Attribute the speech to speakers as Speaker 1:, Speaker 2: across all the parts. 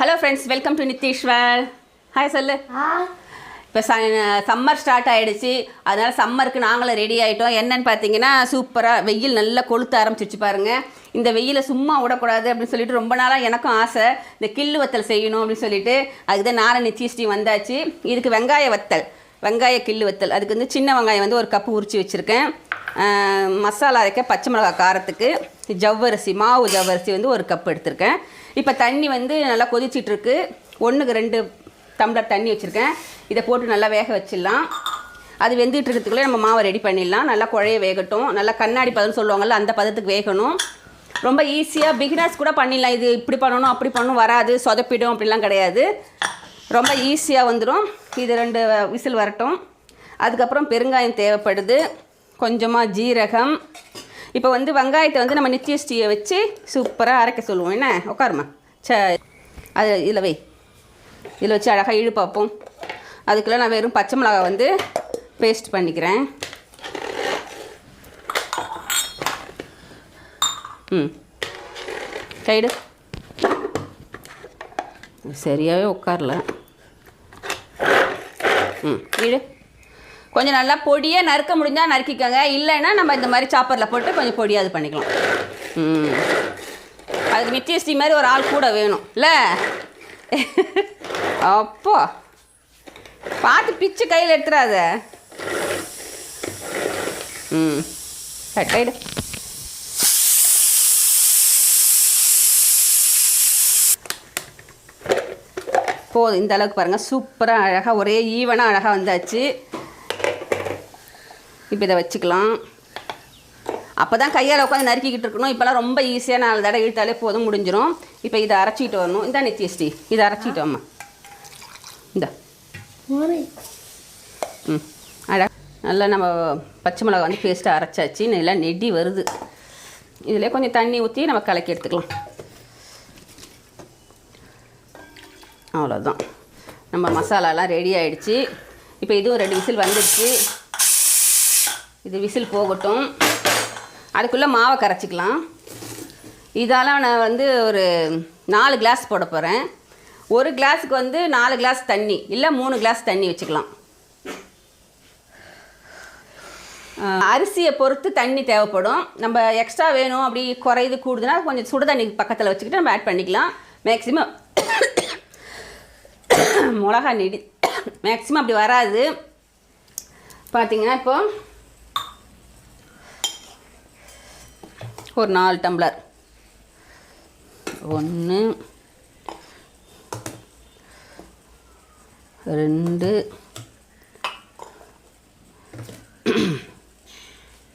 Speaker 1: Hello friends welcome to Nitheeswar hi சொல்லு. இப்போ ச சம்மர் ஸ்டார்ட் ஆகிடுச்சு அதனால் சம்மருக்கு நாங்களும் ரெடி ஆகிட்டோம் என்னன்னு பார்த்தீங்கன்னா சூப்பராக வெயில் நல்லா கொளுத்த ஆரம்பிச்சிருச்சு பாருங்கள் இந்த வெயிலை சும்மா விடக்கூடாது அப்படின்னு சொல்லிட்டு ரொம்ப நாளாக எனக்கும் ஆசை. இந்த கில்லு வத்தல் செய்யணும் அப்படின்னு சொல்லிட்டு. அதுக்கு தான் நாரை நிச்சயஸ்ரீ வந்தாச்சு. இதுக்கு வெங்காய வத்தல். வெங்காய கில்லு வத்தல். அதுக்கு வந்து சின்ன வெங்காயம் வந்து ஒரு கப்பு உரிச்சு வச்சுருக்கேன். மசாலா அரைக்க பச்சை மிளகாய் காரத்துக்கு ஜவ்வரிசி மாவு ஜவ்வரிசி வந்து ஒரு கப் எடுத்திருக்கேன். இப்போ தண்ணி வந்து நல்லா கொதிச்சிட்ருக்கு. ஒன்றுக்கு ரெண்டு டம்ளர் தண்ணி வச்சுருக்கேன். இதை போட்டு நல்லா வேக வச்சிடலாம். அது வெந்துட்டு இருக்கிறதுக்குள்ளே நம்ம மாவை ரெடி பண்ணிடலாம். நல்லா குழைய வேகட்டும். நல்லா கண்ணாடி பதம்னு சொல்லுவாங்கள்ல அந்த பதத்துக்கு வேகணும். ரொம்ப ஈஸியாக பிகினர்ஸ் கூட பண்ணிடலாம். இது இப்படி பண்ணணும் அப்படி பண்ணணும் வராது. சொதப்பிடும் அப்படிலாம் கிடையாது. ரொம்ப ஈஸியாக வந்துடும் இது ரெண்டு விசில் வரட்டும். அதுக்கப்புறம் பெருங்காயம் தேவைப்படுது. கொஞ்சமாக ஜீரகம். இப்போ வந்து வெங்காயத்தை வந்து நம்ம நித்தியஸ்டியை வச்சு சூப்பராக அரைக்க சொல்லுவோம். என்ன? உட்காருமா ச அது இதில் வை. இதில் வச்சு அழகாக இழு பார்ப்போம். அதுக்குள்ளே நான் வெறும் பச்சை மிளகாய் வந்து பேஸ்ட் பண்ணிக்கிறேன். ம். கைடு சரியாகவே உட்காரல. ம் இடு. கொஞ்சம் நல்லா பொடியாக நறுக்க முடிஞ்சால் நறுக்கிக்கோங்க. இல்லைன்னா நம்ம இந்த மாதிரி சாப்பரில் போட்டு கொஞ்சம் பொடியாக இது பண்ணிக்கலாம். ம். அதுக்கு நித்தியஸ்ரீ மாதிரி ஒரு ஆள் கூட வேணும். இல்லை? அப்போ. பார்த்து பிச்சு கையில் எடுத்துடாத ம். கட்டாயிடு போதும். இந்த அளவுக்கு பாருங்கள் சூப்பராக அழகாக ஒரே ஈவனாக அழகாக வந்தாச்சு. இப்போ இதை வச்சுக்கலாம். அப்போ தான் கையால் உட்காந்து நறுக்கிக்கிட்டு இருக்கணும். இப்போலாம் ரொம்ப ஈஸியாக நாலு தடவை இழுத்தாலே போதும் முடிஞ்சிடும் இப்போ இதை அரைச்சிட்டு வரணும். இந்த நித்யஸ்ரீ இதை அரைச்சிட்டு வாம்மா. இந்த. ம். அழகா நல்லா நம்ம பச்சை மிளகா வந்து பேஸ்ட்டாக அரைச்சாச்சு. நல்லா நெடி வருது. இதில் கொஞ்சம் தண்ணி ஊற்றி நம்ம கலக்கி எடுத்துக்கலாம். அவ்வளோதான் நம்ம மசாலாலாம் ரெடி ஆயிடுச்சு. இப்போ இதுவும் ரெண்டு விசில் வந்துடுச்சு. இது விசில் போகட்டும். அதுக்குள்ளே மாவை கரைச்சிக்கலாம். இதால் நான் வந்து ஒரு நாலு கிளாஸ் போட போகிறேன் ஒரு கிளாஸுக்கு வந்து நாலு கிளாஸ் தண்ணி இல்லை மூணு கிளாஸ் தண்ணி வச்சுக்கலாம். அரிசியை பொறுத்து தண்ணி தேவைப்படும். நம்ம எக்ஸ்ட்ரா வேணும் அப்படி குறையுது கூடுதுன்னா கொஞ்சம் சுடு தண்ணி பக்கத்தில் வச்சுக்கிட்டு நம்ம ஆட் பண்ணிக்கலாம். மேக்ஸிமம் மிளகா நெடி மேக்ஸிமம் அப்படி வராது. பார்த்தீங்கன்னா இப்போது ஒரு நாலு டம்ளர். ஒன்று ரெண்டு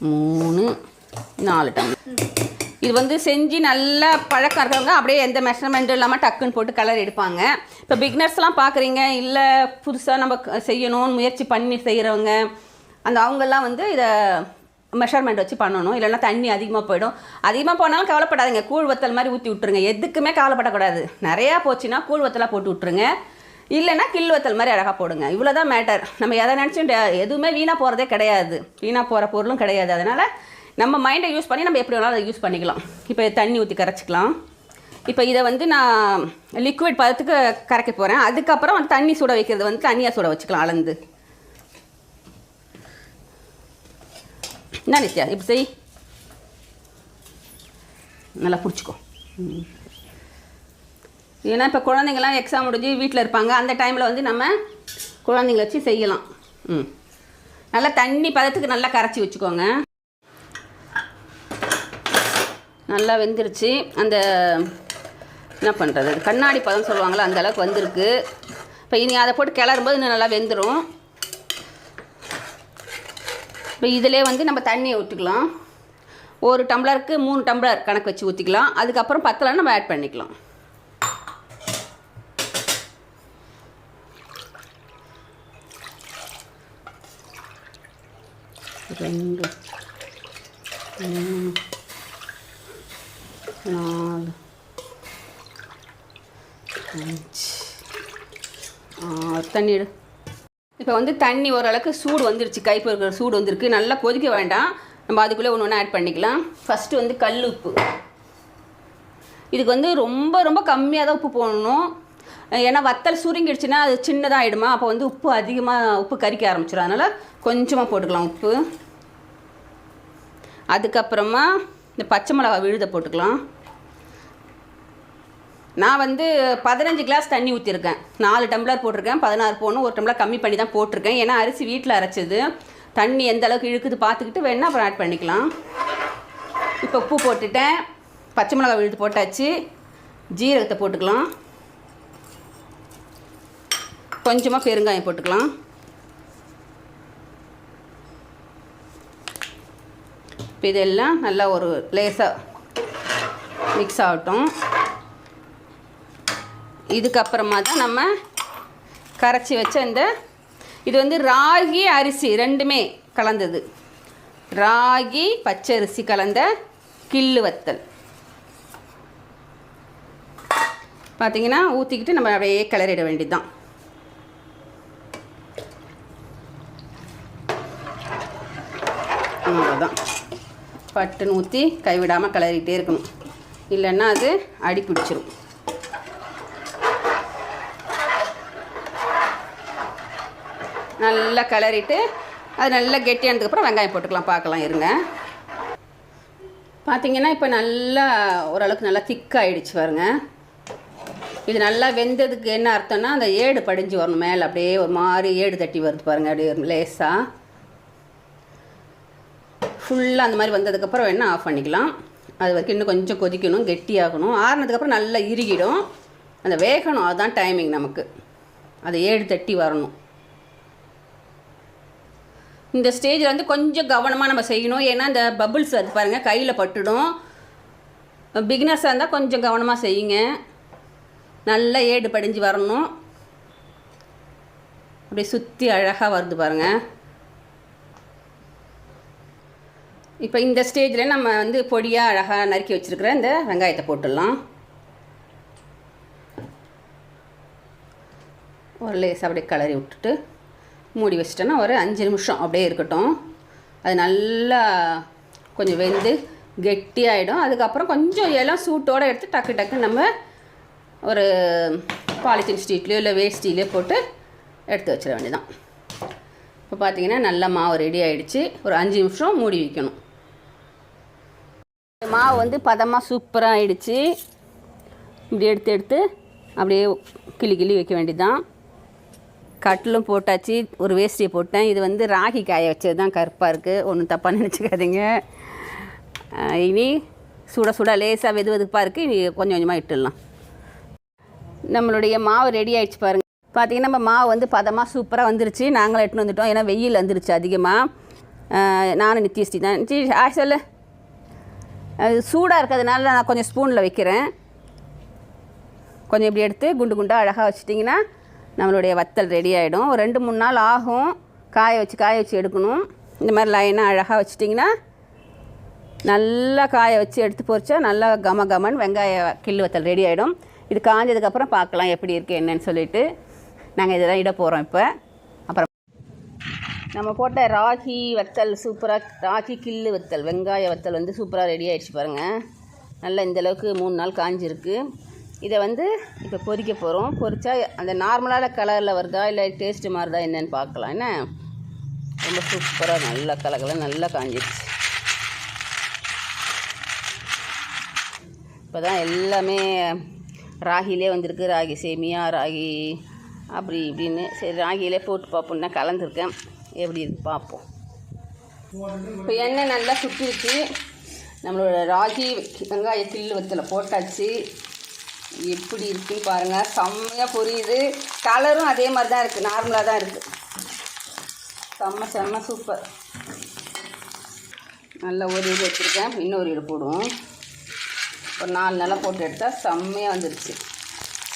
Speaker 1: மூணு நாலு டம்ளர். இது வந்து செஞ்சு நல்லா பழக்கம் இருக்கிறவங்க அப்படியே எந்த மெஷர்மெண்ட்டும் இல்லாமல் டக்குன்னு போட்டு கலர் எடுப்பாங்க. இப்போ பிக்னர்ஸ்லாம் பார்க்குறீங்க இல்லை புதுசாக நம்ம செய்யணும்னு முயற்சி பண்ணி செய்கிறவங்க அந்த அவங்கெல்லாம் வந்து இதை மெஷர்மெண்ட் வச்சு பண்ணணும். இல்லைன்னா தண்ணி அதிகமாக போயிடும். அதிகமாக போனாலும் கவலைப்படாதீங்க. கூழ் வத்தல் மாதிரி ஊற்றி விட்ருங்க எதுக்குமே கவலைப்படக்கூடாது. நிறையா போச்சுன்னா கூழ் வத்தலாக போட்டு விட்ருங்க இல்லைன்னா கில் வத்தல் மாதிரி அழகாக போடுங்க. இவ்வளோ தான் மேட்டர் நம்ம எதை நினச்சும் எதுவுமே வீணாக போகிறதே கிடையாது. வீணாக போகிற பொருளும் கிடையாது. அதனால் நம்ம மைண்டை யூஸ் பண்ணி நம்ம எப்படி வேணாலும் அதை யூஸ் பண்ணிக்கலாம். இப்போ தண்ணி ஊற்றி கரைச்சிக்கலாம். இப்போ இதை வந்து நான் லிக்விட் பதத்துக்கு கரைக்க போகிறேன் அதுக்கப்புறம் தண்ணி சுட வைக்கிறது வந்து தண்ணியாக சுட வச்சுக்கலாம் அளந்து. என்ன நித்யா இப்படி செய். நல்லா பிடிச்சிக்கோ. ம். ஏன்னா இப்போ குழந்தைங்களாம் எக்ஸாம் முடிஞ்சு வீட்டில் இருப்பாங்க. அந்த டைமில் வந்து நம்ம குழந்தைங்கள வச்சு செய்யலாம். ம். நல்லா தண்ணி பதத்துக்கு நல்லா கரைச்சி வச்சுக்கோங்க. நல்லா வெந்துருச்சு. அந்த என்ன பண்ணுறது கண்ணாடி பதம் சொல்லுவாங்களா அந்த அளவுக்கு வந்திருக்கு. இப்போ இனி அதை போட்டு கிளறும்போது இன்னும் நல்லா வெந்துடும் இப்போ இதிலே வந்து நம்ம தண்ணியை ஊற்றிக்கலாம் ஒரு டம்ளருக்கு மூணு டம்ளர் கணக்கு வச்சு ஊற்றிக்கலாம் அதுக்கப்புறம் பத்தலாம் நம்ம ஆட் பண்ணிக்கலாம். ரெண்டு மூணு நாலு அஞ்சு தண்ணி எடு. இப்போ வந்து தண்ணி ஓரளவுக்கு சூடு வந்துருச்சு. கை பொறுக்கிற சூடு வந்திருக்கு. நல்லா கொதிக்க வேண்டாம். நம்ம அதுக்குள்ளே ஒன்று ஒன்று ஆட் பண்ணிக்கலாம். ஃபஸ்ட்டு வந்து கல் உப்பு. இதுக்கு வந்து ரொம்ப ரொம்ப கம்மியாக தான் உப்பு போடணும். ஏன்னா வத்தல் சுருங்கிடுச்சுன்னா அது சின்னதாக ஆகிடுமா அப்போ வந்து உப்பு அதிகமாக உப்பு கறிக்க ஆரம்பிச்சிடும் அதனால் கொஞ்சமாக போட்டுக்கலாம் உப்பு. அதுக்கப்புறமா இந்த பச்சை மிளகா விழுத போட்டுக்கலாம். நான் வந்து பதினஞ்சு கிளாஸ் தண்ணி ஊற்றிருக்கேன் நாலு டம்ளர் போட்டிருக்கேன். பதினாறு போகணும் ஒரு டம்ளர் கம்மி பண்ணி தான் போட்டிருக்கேன். ஏன்னா அரிசி வீட்டில் அரைச்சது. தண்ணி எந்த அளவுக்கு இழுக்குது பார்த்துக்கிட்டு வேணால் அப்புறம் ஆட் பண்ணிக்கலாம். இப்போ உப்பு போட்டுட்டேன். பச்சை மிளகா விழுத்து போட்டாச்சு. ஜீரகத்தை போட்டுக்கலாம். கொஞ்சமாக பெருங்காயம் போட்டுக்கலாம். இப்போ இதெல்லாம் நல்லா ஒரு லேசாக மிக்ஸ் ஆகட்டும். இதுக்கப்புறமா தான் நம்ம கரைச்சி வச்ச இந்த இது வந்து ராகி அரிசி ரெண்டுமே கலந்தது. ராகி பச்சரிசி கலந்த கிள்ளு வத்தல். பார்த்தீங்கன்னா ஊற்றிக்கிட்டு நம்ம அப்படியே கிளறிட வேண்டியதுதான். அவ்வளோதான் பட்டுன்னு ஊற்றி கைவிடாமல் கிளறிக்கிட்டே இருக்கணும். இல்லைன்னா அது அடி பிடிச்சிரும் நல்லா கிளறிட்டு அது நல்லா கெட்டியானதுக்கப்புறம் வெங்காயம் போட்டுக்கலாம் பார்க்கலாம் இருங்க. பார்த்தீங்கன்னா இப்போ நல்லா ஓரளவுக்கு நல்லா திக்காகிடுச்சு பாருங்க. இது நல்லா வெந்ததுக்கு என்ன அர்த்தம்னா அந்த ஏடு படிஞ்சு வரணும் மேலே அப்படியே ஒரு மாதிரி ஏடு தட்டி வருது பாருங்கள் அப்படியே லேசாக ஃபுல்லாக அந்த மாதிரி வந்ததுக்கப்புறம் வேணால் ஆஃப் பண்ணிக்கலாம். அது வரைக்கும் இன்னும் கொஞ்சம் கொதிக்கணும் கெட்டியாகணும். ஆறுனதுக்கப்புறம் நல்லா இறுகிடும். அந்த வேகணும் அதுதான் டைமிங் நமக்கு. அது ஏடு தட்டி வரணும். இந்த ஸ்டேஜில் வந்து கொஞ்சம் கவனமாக நம்ம செய்யணும். ஏன்னா இந்த பபுள்ஸ் அது பாருங்கள் கையில் பட்டுடும். பிகினர்ஸாக இருந்தால் கொஞ்சம் கவனமாக செய்யுங்க. நல்லா ஏடு படிஞ்சு வரணும். அப்படியே சுற்றி அழகாக வருது பாருங்கள் இப்போ இந்த ஸ்டேஜில் நம்ம வந்து பொடியாக அழகாக நறுக்கி வச்சுருக்கிற இந்த வெங்காயத்தை போட்டுடலாம். ஒரு லேஸ் அப்படியே கிளறி விட்டுட்டு மூடி வச்சிட்டோன்னா ஒரு அஞ்சு நிமிஷம் அப்படியே இருக்கட்டும். அது நல்லா கொஞ்சம் வெந்து கெட்டியாகிடும் அதுக்கப்புறம் கொஞ்சம் இலம் சூட்டோடு எடுத்து டக்கு டக்கு நம்ம ஒரு பாலித்தீன் ஸ்டீட்லேயோ இல்லை வேஸ்டிலேயோ போட்டு எடுத்து வச்சிட வேண்டியதான் இப்போ பார்த்தீங்கன்னா நல்லா மாவு ரெடி ஆகிடுச்சு ஒரு அஞ்சு நிமிஷம் மூடி வைக்கணும். மாவு வந்து பதமாக சூப்பராக ஆகிடுச்சு இப்படி எடுத்து எடுத்து அப்படியே கிளி கிளி வைக்க வேண்டியதான் கட்டிலும் போட்டாச்சு ஒரு வேஷ்டியை போட்டேன். இது வந்து ராகி காய வச்சது தான் கருப்பாக இருக்குது ஒன்றும் தப்பாக நினச்சிக்காதீங்க இனி சுட சுட லேசாக வெது வெதுப்பாக இருக்குது இனி கொஞ்சம் கொஞ்சமாக இட்டுடலாம். நம்மளுடைய மாவு ரெடி ஆகிடுச்சு பாருங்கள் பார்த்தீங்கன்னா நம்ம மாவு வந்து பதமாக சூப்பராக வந்துருச்சு. நாங்களும் எட்டுன்னு வந்துட்டோம். ஏன்னா வெயில் வந்துருச்சு அதிகமாக நானும் நித்யஸ்ரீ தான். நித்ய ஆ சொல்லு. அது சூடாக இருக்கிறதுனால நான் கொஞ்சம் ஸ்பூனில் வைக்கிறேன். கொஞ்சம் இப்படி எடுத்து குண்டு குண்டாக அழகாக வச்சிட்டிங்கன்னா நம்மளுடைய வத்தல் ரெடி ஆகிடும் ஒரு ரெண்டு மூணு நாள் ஆகும். காய வச்சு காய வச்சு எடுக்கணும். இந்த மாதிரி லைனாக அழகாக வச்சிட்டிங்கன்னா நல்லா காய வச்சு எடுத்து பொரிச்சா நல்லா கம கமன் வெங்காய கிள்ளு வத்தல் ரெடி ஆகிடும் இது காஞ்சதுக்கப்புறம் பார்க்கலாம் எப்படி இருக்குது என்னன்னு சொல்லிட்டு. நாங்கள் இதெல்லாம் இட போகிறோம் இப்போ. அப்புறம் நம்ம போட்ட ராகி வத்தல் சூப்பராக ராகி கிள்ளு வத்தல் வெங்காய வத்தல் வந்து சூப்பராக ரெடி ஆகிடுச்சு பாருங்கள் நல்லா இந்த அளவுக்கு மூணு நாள் காஞ்சிருக்கு. இதை வந்து இப்போ பொறிக்க போகிறோம் பொறிச்சா அந்த நார்மலான கலரில் வருதா இல்லை டேஸ்ட்டு மாறுதா என்னன்னு பார்க்கலாம். என்ன? ரொம்ப சூப்பராக நல்லா கலகல நல்லா காஞ்சிடுச்சு இப்போ தான் எல்லாமே ராகிலே வந்திருக்கு. ராகி சேமியா ராகி அப்படி இப்படின்னு. சரி ராகியிலே போட்டு பார்ப்போம்னா கலந்துருக்கேன். எப்படி இருக்கு பார்ப்போம். இப்போ எண்ணெய் நல்லா சுற்றிடுச்சு நம்மளோட ராகி வெங்காய கில்லு வத்தில் போட்டாச்சு. எப்படி இருக்குன்னு பாருங்கள் செம்மையாக புரியுது. கலரும் அதே மாதிரி தான் இருக்குது நார்மலாக தான் இருக்குது செம்ம செம்ம சூப்பர் நல்ல ஒரு இது வச்சுருக்கேன். இன்னொரு இது போடுவோம். ஒரு நாலு நாளாக போட்டு எடுத்தால் செம்மையாக வந்துடுச்சு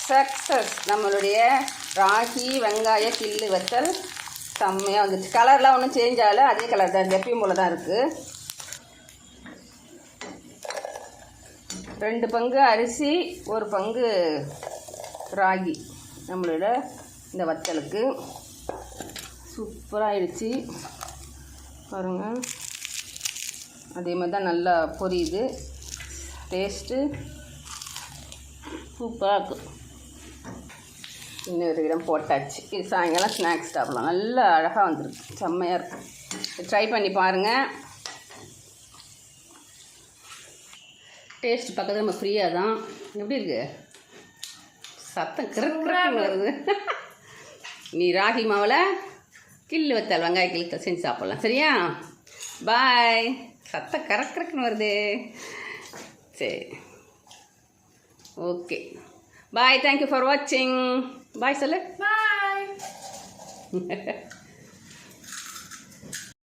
Speaker 1: சக்ஸஸ் நம்மளுடைய ராகி வெங்காய கில்லு வத்தல் செம்மையாக வந்துடுச்சு கலர்லாம் ஒன்றும் சேஞ்ச் ஆகலை. அதே கலர் தான். எப்பயும் போல் தான் இருக்குது ரெண்டு பங்கு அரிசி ஒரு பங்கு ராகி. நம்மளோட இந்த வத்தலுக்கு சூப்பராகிடுச்சு பாருங்கள் அதே மாதிரி தான் நல்லா பொரியுது. டேஸ்ட்டு சூப்பராக இருக்கும் இன்னொரு இடம் போட்டாச்சு. இது சாயங்காலம் ஸ்நாக்ஸ் சாப்பிடலாம். நல்லா அழகாக வந்துருக்கு. செம்மையாக இருக்கும் ட்ரை பண்ணி பாருங்கள் டேஸ்ட் பக்கத்தில் நம்ம ஃப்ரீயாக தான். எப்படி இருக்கு? சத்தம் கிரக்கு வருது. நீ ராகி மாவில் கில்லு வத்தல் வெங்காய கிள்ளு செஞ்சு சாப்பிட்லாம். சரியா? பாய். சத்தம் கரக்கரக்குன்னு வருது. சரி. ஓகே. பாய். தேங்க்யூ ஃபார் வாட்சிங் பாய் சொல்லு.
Speaker 2: Bye.